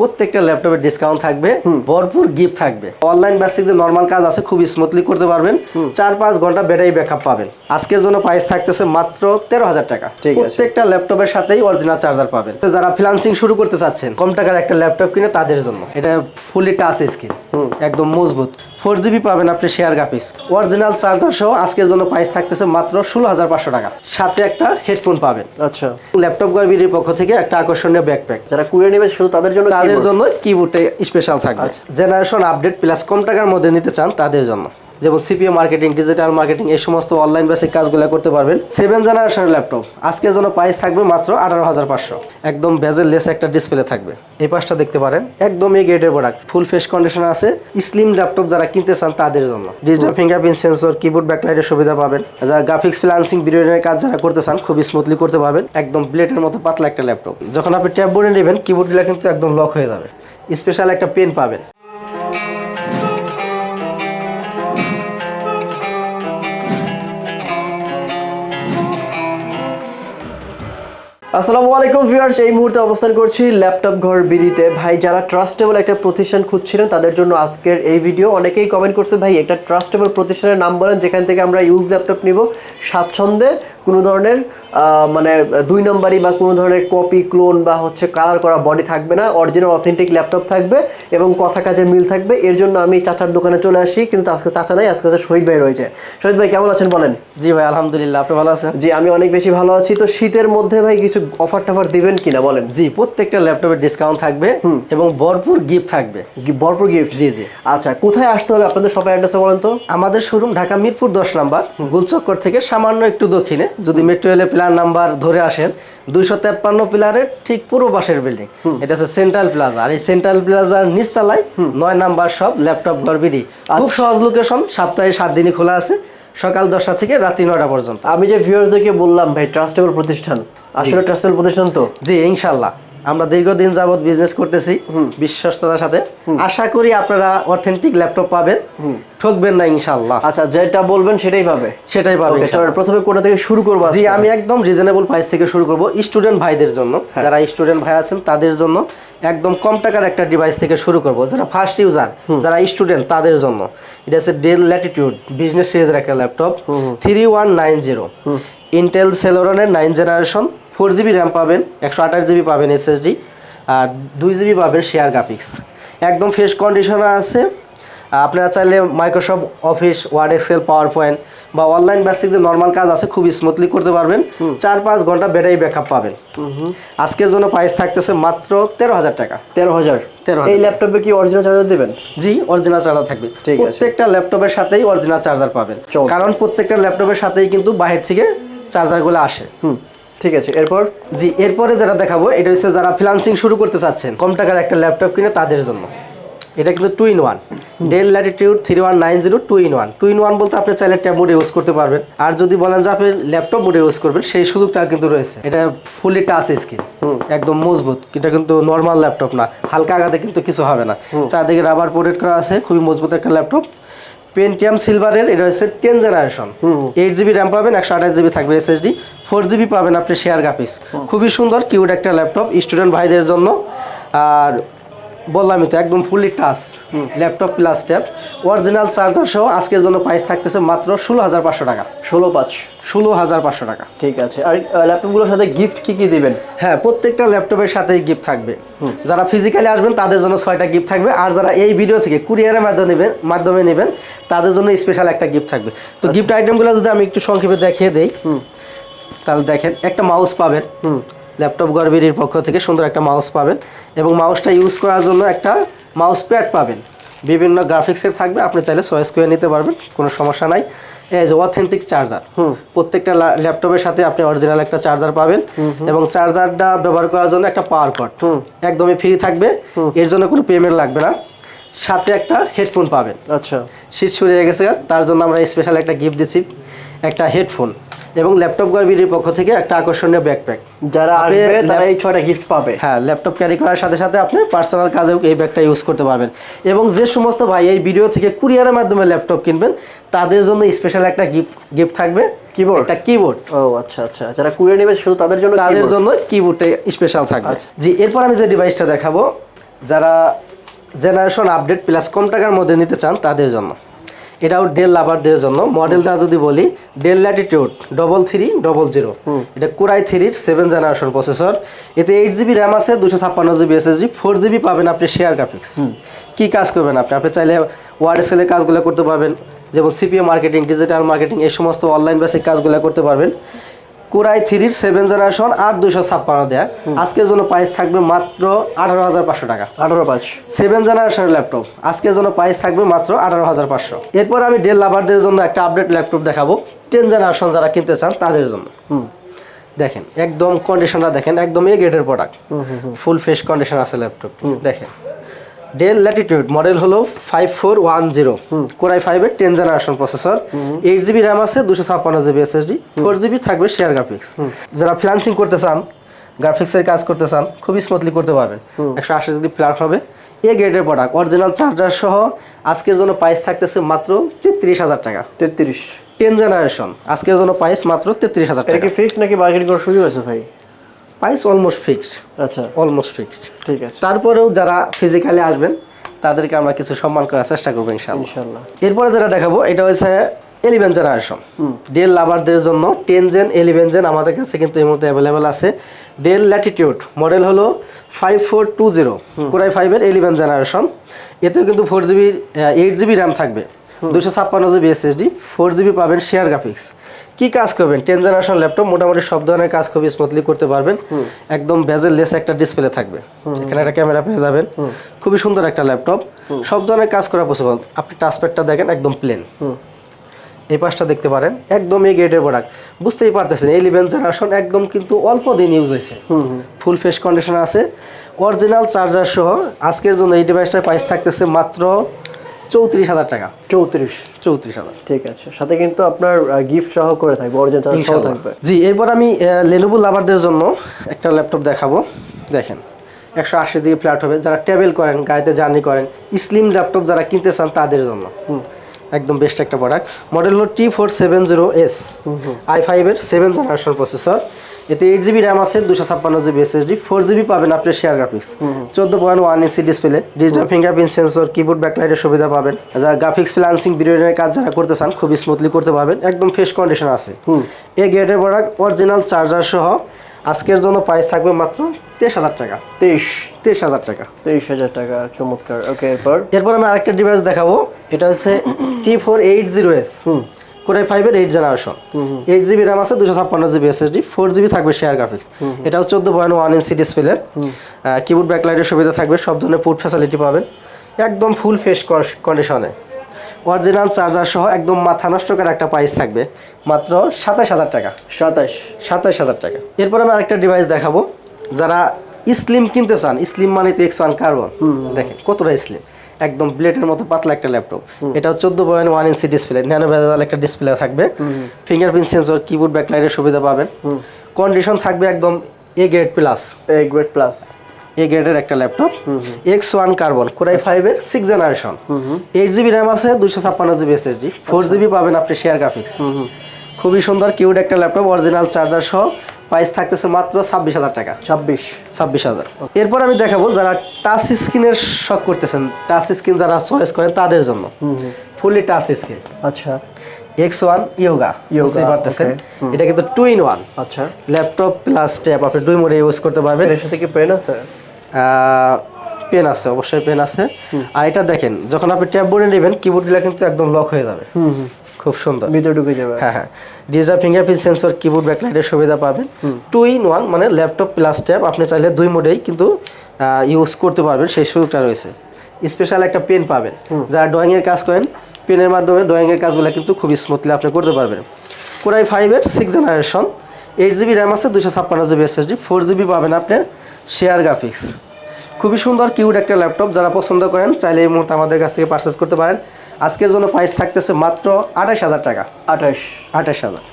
প্রত্যেকটা ল্যাপটপে ডিসকাউন্ট থাকবে ভরপুর গিফট থাকবে। অনলাইন বেসিক যে নর্মাল কাজ আছে খুব স্মুথলি করতে পারবেন। চার পাঁচ ঘণ্টা ব্যাটারি ব্যাকআপ পাবেন। আজকের জন্য প্রাইস থাকতেছে মাত্র তেরো হাজার টাকা। প্রত্যেকটা ল্যাপটপের সাথেই অরিজিনাল চার্জার পাবেন। যারা ফ্রিলান্সিং শুরু করতে চাচ্ছেন কম টাকার একটা ল্যাপটপ কিনে তাদের জন্য। এটা ফুলি টাচ স্ক্রিন একদম মজবুত। ফোর জিবি পাবেন আপনি শেয়ার গ্রাফিক্স অরিজিনাল চার্জার সহ আজকের জন্য প্রাইস থাকতেছে মাত্র ষোলো হাজার পাঁচশো টাকা। সাথে একটা হেডফোন পাবেন। আচ্ছা। ল্যাপটপ গড়বিটির পক্ষ থেকে একটা আকর্ষণীয় ব্যাকপ্যাক যারা কুড়িয়ে নেবে শুধু তাদের জন্য তাদের। জন্য কিবোর্ডটা স্পেশাল থাকবে। জেনারেশন আপডেট প্লাস কম টাকার মধ্যে নিতে চান তাদের জন্য। যেমন সিপিএ মার্কেটিং, ডিজিটাল মার্কেটিং, এই সমস্ত অনলাইন বেসিক কাজগুলো করতে পারবেন। সেভেন জেনারেশনের ল্যাপটপ আজকের জন্য প্রাইস থাকবে মাত্র আঠারো হাজার পাঁচশো। একদম বেজের লেস একটা ডিসপ্লে থাকবে। এই পাশটা দেখতে পারেন। একদম এই গেটের প্রোডাক্ট ফুল ফেস কন্ডিশন আছে। স্লিম ল্যাপটপ যারা কিনতে চান তাদের জন্য। ডিজিটাল ফিঙ্গারপ্রিন্ট সেন্সর কিবোর্ড ব্যাকলাইটের সুবিধা পাবেন। যারা গ্রাফিক্স ফ্রিলান্সিং ভিডিওর কাজ যারা করতে চান খুব স্মুথলি করতে পারবেন। একদম ব্লেটের মতো পাতলা একটা ল্যাপটপ যখন আপনি ট্যাব বোর্ডে নেবেন কিবোর্ডগুলো কিন্তু একদম লক হয়ে যাবে। স্পেশাল একটা পেন পাবেন। আসসালামু আলাইকুম ভিউয়ার্স, এই মুহূর্তে অবস্থান করছি ল্যাপটপ ঘর বিড়িতে। ভাই, যারা ট্রাস্টেবল একটা প্রতিষ্ঠান খুঁজছিলেন, তাদের জন্য আজকের এই ভিডিও অনেকেই কমেন্ট করছে, ভাই, একটা ট্রাস্টেবল প্রতিষ্ঠানের নাম বলেন, যেখান থেকে আমরা ইউজ ল্যাপটপ নিব। স্বাচ্ছন্দ্যে কোনো ধরনের মানে দুই নম্বরই বা কোনো ধরনের কপি ক্লোন বা হচ্ছে কালার করা বডি থাকবে না। অরিজিনাল অথেন্টিক ল্যাপটপ থাকবে এবং কথা কাজে মিল থাকবে। এর জন্য আমি চাচার দোকানে চলে আসি কিন্তু আজকে চাচা নাই আজকে শহীদ ভাই রয়েছে। শহীদ ভাই কেমন আছেন বলেন? জি ভাই আলহামদুলিল্লাহ আপনি ভালো আছেন? জি আমি অনেক বেশি ভালো আছি। তো শীতের মধ্যে ভাই কিছু অফার টফার দিবেন কিনা বলেন? জি প্রত্যেকটা ল্যাপটপে ডিসকাউন্ট থাকবে এবং ভরপুর গিফট থাকবে। ভরপুর গিফট জি জি। আচ্ছা কোথায় আসতে হবে? আপনাদের শপের অ্যাড্রেসে বলেন তো। আমাদের শোরুম ঢাকা মিরপুর দশ নাম্বার গুলচক্কর থেকে সামান্য একটু দক্ষিণে। যদি মেট্রো রেলের প্লার নাম্বার ধরে আসেন দুইশো তেপ্পান্ন পিলারের ঠিক পূর্ব পাশের বিল্ডিং এটা হচ্ছে সেন্ট্রাল প্লাজা আর এই সেন্ট্রাল প্লাজার নিচতলায় নয় নাম্বার সব ল্যাপটপ গড়বিডি খুব সহজ লোকেশন সপ্তাহে সাত দিনই খোলা আছে। সকাল দশটা থেকে রাত্রি নয়টা পর্যন্ত। আমি যে ভিউয়ার্সদেরকে বললাম ভাই ট্রাস্টেবল প্রতিষ্ঠান। আসলে ট্রাস্টেবল প্রতিষ্ঠান তো? জি ইনশাল্লাহ। আমরা দীর্ঘদিন যাবত বিজনেস করতেছি বিশ্বস্ততার সাথে। আশা করি আপনারা অথেন্টিক ল্যাপটপ পাবেন। ঠকবেন না ইনশাল্লাহ আচ্ছা যেটা বলবেন সেটাই পাবে। সেটাই। তাহলে প্রথমে কোথা থেকে শুরু করব জি আমি একদম রিজনেবল প্রাইস থেকে শুরু করব স্টুডেন্ট ভাইদের জন্য। যারা স্টুডেন্ট ভাই আছেন তাদের জন্য একদম কম টাকার একটা ডিভাইস থেকে শুরু করব। যারা ফার্স্ট ইউজার যারা স্টুডেন্ট তাদের জন্য। এটা হচ্ছে ডেল ল্যাটিটিউড বিজনেস সিরিজের একটা laptop three one nine zero Intel সেলোরনের nine generation four GB RAM পাবেন একশো আঠাশ জিবি পাবেন এসএসডি আর দুই জিবি পাবেন শেয়ার গ্রাফিক্স একদম ফ্রেশ কন্ডিশনে আছে। আপনারা চাইলে Microsoft Office Word Excel PowerPoint বা অনলাইন বেসিক যে নর্মাল কাজ আছে খুব স্মুথলি করতে পারবেন। চার পাঁচ ঘণ্টা ব্যাটারি ব্যাকআপ পাবেন। আজকের জন্য প্রাইস থাকতেছে মাত্র তেরো হাজার টাকা। তেরো হাজার। তেরো এই ল্যাপটপে কি অরিজিনাল চার্জার দেবেন? জি অরিজিনাল চার্জার থাকবে। ঠিক আছে। প্রত্যেকটা ল্যাপটপের সাথেই অরিজিনাল চার্জার পাবেন। কারণ প্রত্যেকটা ল্যাপটপের সাথেই কিন্তু বাহির থেকে চার্জারগুলো আসে। হুম। ঠিক আছে এরপর? জি এরপরে যারা দেখাবো এটা হচ্ছে যারা ফ্রিলান্সিং শুরু করতে চাচ্ছেন কম টাকার একটা ল্যাপটপ কিনে তাদের জন্য। এটা কিন্তু two in one Dell Latitude three one nine zero two in one two in one বলতে আপনি চাইলে ট্যাব মোডে ইউজ করতে পারবেন। আর যদি বলেন যে আপনি ল্যাপটপ মোডে ইউজ করবেন সেই সুযোগটা কিন্তু রয়েছে। এটা ফুলি টাচ স্ক্রিন একদম মজবুত। এটা কিন্তু নর্মাল ল্যাপটপ না। হালকা আঘাতে কিন্তু কিছু হবে না। চারদিকে রাবার প্রোটেক্ট করা আছে। খুবই মজবুত একটা ল্যাপটপ পেন্টিয়াম সিলভারের এটা হচ্ছে ten generation eight GB RAM পাবেন একশো আঠাশ জিবি থাকবে এসএসডি ফোর জিবি পাবেন আপনি শেয়ার গ্রাফিক্স খুবই সুন্দর কিউড একটা ল্যাপটপ স্টুডেন্ট ভাইদের জন্য। আর বললামই তো একদম fully touch laptop plus tab original charger সহ আজকের জন্য প্রাইস থাকতেছে মাত্র ষোলো হাজার পাঁচশো টাকা। ষোলো পাঁচ। ষোলো হাজার পাঁচশো টাকা। ঠিক আছে আর ল্যাপটপগুলোর সাথে গিফট কী কী দিবেন? হ্যাঁ প্রত্যেকটা ল্যাপটপের সাথেই গিফট থাকবে। যারা ফিজিক্যালি আসবেন তাদের জন্য ছয়টা গিফট থাকবে আর যারা এই ভিডিও থেকে কুরিয়ারের মাধ্যমে নেবেন মাধ্যমে নেবেন তাদের জন্য স্পেশাল একটা গিফট থাকবে। তো গিফট আইটেমগুলো যদি আমি একটু সংক্ষেপে দেখিয়ে দেই তাহলে দেখেন একটা মাউস পাবেন ল্যাপটপ গড়বিরির পক্ষ থেকে সুন্দর একটা মাউস পাবেন এবং মাউসটা ইউজ করার জন্য একটা মাউস প্যাড পাবেন। বিভিন্ন গ্রাফিক্সের থাকবে আপনি চাইলে চয়েস করে নিতে পারবেন কোনো সমস্যা নাই। যে অথেন্টিক চার্জার হুম প্রত্যেকটা ল্যাপটপের সাথে আপনি অরিজিনাল একটা চার্জার পাবেন এবং চার্জারটা ব্যবহার করার জন্য একটা পাওয়ার কট একদমই ফ্রি থাকবে এর জন্য কোনো পেমেন্ট লাগবে না। সাথে একটা হেডফোন পাবেন। আচ্ছা। শীত শুরু হয়ে গেছে তার জন্য আমরা স্পেশাল একটা গিফট দিচ্ছি একটা হেডফোন এবং ল্যাপটপ গড়বিটির পক্ষ থেকে একটা আকর্ষণীয় ব্যাকপ্যাক যারা আসবে তারা এই ছয়টা গিফট পাবে। হ্যাঁ ল্যাপটপ ক্যারি করার সাথে সাথে আপনি পার্সোনাল কাজেও এই ব্যাগটা ইউজ করতে পারবেন। এবং যে সমস্ত ভাই এই ভিডিও থেকে কুরিয়ারের মাধ্যমে ল্যাপটপ কিনবেন তাদের জন্য স্পেশাল একটা গিফট গিফট থাকবে। কিবোর্ড একটা কিবোর্ড ও আচ্ছা আচ্ছা। যারা কুড়িয়ে নেবে শুধু তাদের জন্য তাদের জন্য কিবোর্ডে স্পেশাল থাকবে। আচ্ছা। জি এরপর আমি যে ডিভাইসটা দেখাবো যারা জেনারেশন আপডেট প্লাস কম টাকার মধ্যে নিতে চান তাদের জন্য। এটাও ডেল লাভারদের জন্য। মডেলটা যদি বলি Dell Latitude double three double zero এটা কোরাই থ্রির সেভেন জেনারেশন প্রসেসর এতে এইট জিবি র্যাম আছে দুশো ছাপ্পান্ন জিবি এসএসডি ফোর জিবি পাবেন আপনি শেয়ার গ্রাফিক্স কী কাজ করবেন আপনি? আপনি চাইলে ওয়ার্ড সেলের কাজগুলো করতে পারবেন। যেমন সিপিএ মার্কেটিং ডিজিটাল মার্কেটিং এই সমস্ত অনলাইন বেসিক কাজগুলো করতে পারবেন। কোরাই থ্রির সেভেন জেনারেশন আর দুশো ছাপ্পান্ন দেয়। আজকের জন্য প্রাইস থাকবে মাত্র আঠারো হাজার পাঁচশো টাকা। আঠারো পাঁচ। সেভেন জেনারেশনের ল্যাপটপ আজকের জন্য প্রাইস থাকবে মাত্র আঠারো হাজার পাঁচশো। এরপর আমি ডেল লাভারদের জন্য একটা আপডেট ল্যাপটপ দেখাবো। টেন জেনারেশন যারা কিনতে চান তাদের জন্য। দেখেন একদম কন্ডিশনটা দেখেন একদম এ গ্রেডের প্রোডাক্ট ফুল ফ্রেশ কন্ডিশন আছে ল্যাপটপ দেখেন। ডেল ল্যাটিটিউড মডেল হলো five four one zero Core i ফাইভের ten generation processor eight GB RAM আছে দুশো ছাপ্পান্ন জিবি এসএসডি ফোর জিবি থাকবে শেয়ার গ্রাফিক্স যারা ফ্রিলান্সিং করতে চান গ্রাফিক্সের কাজ করতে চান খুবই স্মুথলি করতে পারবেন। একশো আশি জিবি প্লাট হবে। এ গ্রেডের প্রোডাক্ট অরিজিনাল চার্জার সহ আজকের জন্য প্রাইস থাকতেছে মাত্র তেত্রিশ হাজার টাকা। তেত্রিশ। টেন জেনারেশন আজকের জন্য প্রাইস মাত্র তেত্রিশ হাজার টাকা কি ফিক্স নাকি বার্গেনিং করার সুযোগ আছে ভাই? প্রাইস অলমোস্ট ফিক্সড আচ্ছা। অলমোস্ট ফিক্সড ঠিক আছে। তারপরেও যারা ফিজিক্যালি আসবেন তাদেরকে আমরা কিছু সম্মান করার চেষ্টা করব ইনশাআল্লাহ। ইনশাল্লাহ এরপরে যেটা দেখাবো এটা হচ্ছে এলিভেন জেনারেশন ডেল লাভারদের জন্য টেন জেন এলিভেন জেন আমাদের কাছে কিন্তু এই মুহূর্তে অ্যাভেলেবেল আছে। ডেল ল্যাটিটিউড মডেল হলো five four two zero Core i ফাইভের এলিভেন জেনারেশন এতেও কিন্তু four GB eight GB RAM থাকবে। দুশো ছাপ্পান্ন জিবি এসএসডি ফোর জিবি পাবেন শেয়ার গ্রাফিক্স কি কাজ করবেন? টেন জেনারেশন ল্যাপটপ মোটামুটি সব ধরনের কাজ খুব স্মুথলি করতে পারবেন। একদম বেজেল লেস একটা ডিসপ্লে থাকবে। এখানে একটা ক্যামেরা পেয়ে যাবেন। খুবই সুন্দর একটা ল্যাপটপ সব ধরনের কাজ করা পসিবল আপনি টাচপ্যাডটা দেখেন একদম প্লেন এই পাশটা দেখতে পারেন একদম এই গেটের প্রোডাক্ট বুঝতেই পারতেছেন ইলেভেন জেনারেশন একদম কিন্তু অল্প দিন ইউজ হয়েছে। ফুল ফ্রেশ কন্ডিশন আছে। অরিজিনাল চার্জার সহ আজকের জন্য এই ডিভাইসটার প্রাইস থাকতেছে মাত্র চৌত্রিশ হাজার টাকা। চৌত্রিশ। চৌত্রিশ হাজার। ঠিক আছে। সাথে কিন্তু আপনার গিফট সহ করে থাকবে অরিজিনাল সহ থাকবে। জি এরপর আমি লেনোভো লাভারদের জন্য একটা ল্যাপটপ দেখাবো। দেখেন একশো আশি দিয়ে ফ্ল্যাট হবে। যারা ট্রাভেল করেন গাড়িতে জার্নি করেন স্লিম ল্যাপটপ যারা কিনতে চান তাদের জন্য। একদম বেস্ট একটা প্রোডাক্ট মডেল হলো T four seven zero S I ফাইভের সেভেন জেনারেশন প্রসেসর এতে এইট জিবি র্যাম আছে দুশো ছাপ্পান্ন জিবি এসএসডি ফোর জিবি পাবেন আপনি শেয়ার গ্রাফিক্স চোদ্দ point one inch display digital fingerprint sensor keyboard ব্যাকলাইটের সুবিধা পাবেন। যারা গ্রাফিক্স ফ্রিলান্সিং ভিডিওর কাজ যারা করতে চান খুবই স্মুথলি করতে পারবেন। একদম ফ্রেশ কন্ডিশন আছে। এই গেটের প্রোডাক্ট অরিজিনাল চার্জার সহ আজকের জন্য প্রাইস থাকবে মাত্র তেইশ হাজার টাকা। তেইশ। তেইশ হাজার টাকা। তেইশ হাজার টাকা চমৎকার। ওকে এরপর? এরপর আমি আরেকটা ডিভাইস দেখাবো। এটা হচ্ছে T four eight zero S Core i ফাইভের eight generation eight GB RAM আছে দুশো ছাপ্পান্ন জিবি এসএসডি ফোর জিবি থাকবে শেয়ার গ্রাফিক্স এটাও চোদ্দ point one inch display keyboard ব্যাকলাইটের সুবিধা থাকবে সব ধরনের পুট ফ্যাসিলিটি পাবেন। একদম ফুল ফ্রেশ কন্ডিশনে অরিজিনাল চার্জার সহ একদম মাথা নষ্ট করা একটা প্রাইস থাকবে মাত্র সাতাশ হাজার টাকা। সাতাশ সাতাশ হাজার টাকা। এরপর আমি আরেকটা ডিভাইস দেখাবো। যারা স্লিম কিনতে চান স্লিম মানে তো এক্স ওয়ান কার্বন দেখেন কতটা স্লিম একদম ব্লেডের মতো পাতলা একটা ল্যাপটপ। এটা চোদ্দ point one inch display nano ভেজাল একটা ডিসপ্লে থাকবে। ফিঙ্গারপ্রিন্ট সেন্সর কিবোর্ড ব্যাকলাইটের সুবিধা পাবেন। কন্ডিশন থাকবে একদম A grade plus A grade plus A গ্রেডের একটা laptop. X one carbon Core i ফাইভের six generation eight GB RAM আছে দুশো ছাপ্পান্ন GB S SSD four GB পাবেন আপনি শেয়ার গ্রাফিক্স খুবই সুন্দর কিউড একটা ল্যাপটপ অরিজিনাল চার্জার সহ। প্রাইস থাকতেছে মাত্র ছাব্বিশ হাজার টাকা। ছাব্বিশ। ছাব্বিশ হাজার। এরপর আমি দেখাবো যারা টাচ স্ক্রিনের শখ করতেছেন টাচ স্ক্রিন যারা চয়েস করেন তাদের জন্য। ফুলি টাচ স্ক্রিন আচ্ছা। এক্স ওয়ান ইয়োগা বুঝতেই পারতেছেন? এটা কিন্তু টু ইন ওয়ান আচ্ছা। ল্যাপটপ প্লাস ট্যাব আপনি দুই মোডে ইউজ করতে পারবেন। এর সাথে কি পেন আছে? পেন আছে অবশ্যই পেন আছে। আর এটা দেখেন যখন আপনি ট্যাব বোর্ডে নেবেন কিবোর্ডগুলো কিন্তু একদম লক হয়ে যাবে। খুব সুন্দর। ভিতরে ঢুকে যাবে। হ্যাঁ হ্যাঁ। ডিজিটাল ফিঙ্গারপ্রিন্ট সেন্সর কিবোর্ড ব্যাকলাইটের সুবিধা পাবেন। টু ইন ওয়ান মানে ল্যাপটপ প্লাস ট্যাব আপনি চাইলে দুই মোডেই কিন্তু ইউজ করতে পারবেন সেই সুযোগটা রয়েছে। স্পেশাল একটা পেন পাবেন। যারা ড্রয়িংয়ের কাজ করেন পেনের মাধ্যমে ড্রয়িংয়ের কাজগুলো কিন্তু খুবই স্মুথলি আপনি করতে পারবেন। কোরাই ফাইভের six generation eight GB RAM আছে দুশো ছাপ্পান্ন GB S SSD four GB পাবেন আপনি শেয়ার গ্রাফিক্স খুবই সুন্দর কিউড একটা ল্যাপটপ যারা পছন্দ করেন চাইলে এই মুহূর্তে আমাদের কাছ থেকে পারচেস করতে পারেন। আজকের জন্য প্রাইস থাকতেছে মাত্র আঠাশ হাজার টাকা। আঠাশ। আঠাশ হাজার।